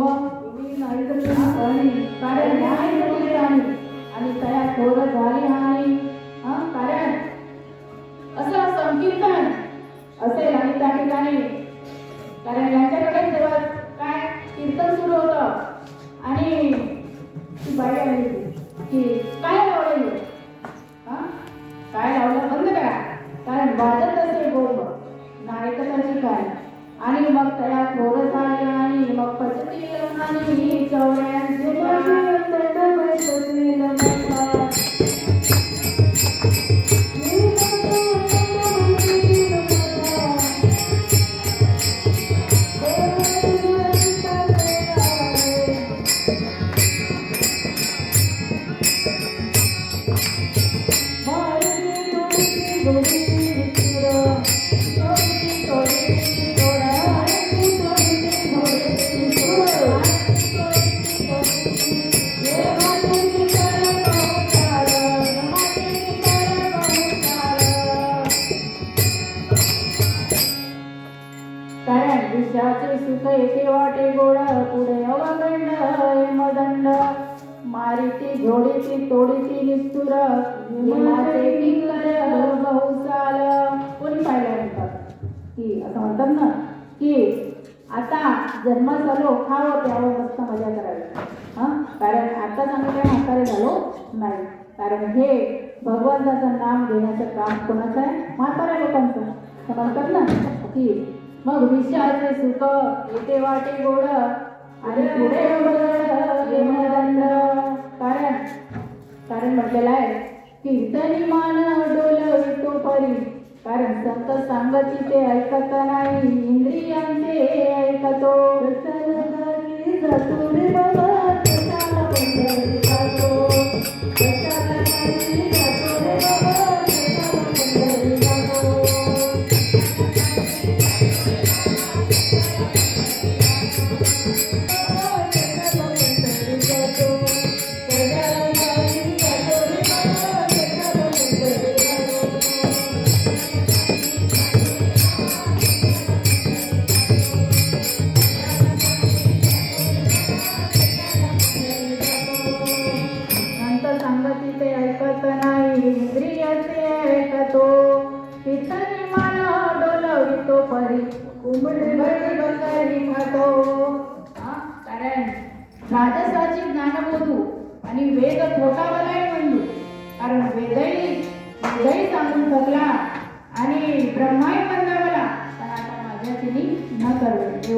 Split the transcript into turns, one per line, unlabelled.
Home कारण न्याय करीत राणी. आणि तया थोर झाली हानी हा कारण? असं संकीर्तन असेल आणि त्या ठिकाणी. कारण यांच्याकडे तेव्हा काय कीर्तन सुरू होतं आणि ती बाई आली की काय लावलं हा? काय लावलं? बंद करा. कारण वाजत असे बोंब नायकताची काय? आणि मग त्याला थोर झाले आणि मग पचतील आणि चौऱ्यांचे कारण विषाचे सुख येते वाटे गोड पुढे अवगंड मदंड मारिती झोडीती तोडीती निस्तुर. विमाचे किंकर बहुसाल. कोणी पाहिल्यानंतर की असं म्हणतात ना की आता जन्म आलो खावं प्यावं मस्त मजा करावी. हां? कारण आता चांगलं काय म्हातारे झालो नाही. कारण हे भगवंताचं नाम घेण्याचं काम कोणाचं आहे? म्हाताऱ्या लोकांचं. तर म्हणतात ना? की मग विषयाचे सुख येते वाटे गोड. आणि पुढे कारण कारण म्हटलेलं आहे कीर्तनी मान डोलवितो परी कारण संत सांगती ते ऐकत नाही इंद्रिय ऐकतो जातो रे बाबा कशाला पंढरी जातो इंद्रियाचे ऐकतो. इतरी मान डोलवितो परी उमडी बकरी खातो. हा, कारण राजसाची ज्ञानबोधू आणि वेद खोटा थोटावलाय म्हणू कारण वेदही वेदही सांगून थकला आणि ब्रह्माही वंदावला पण आता माझ्या तिने न करवे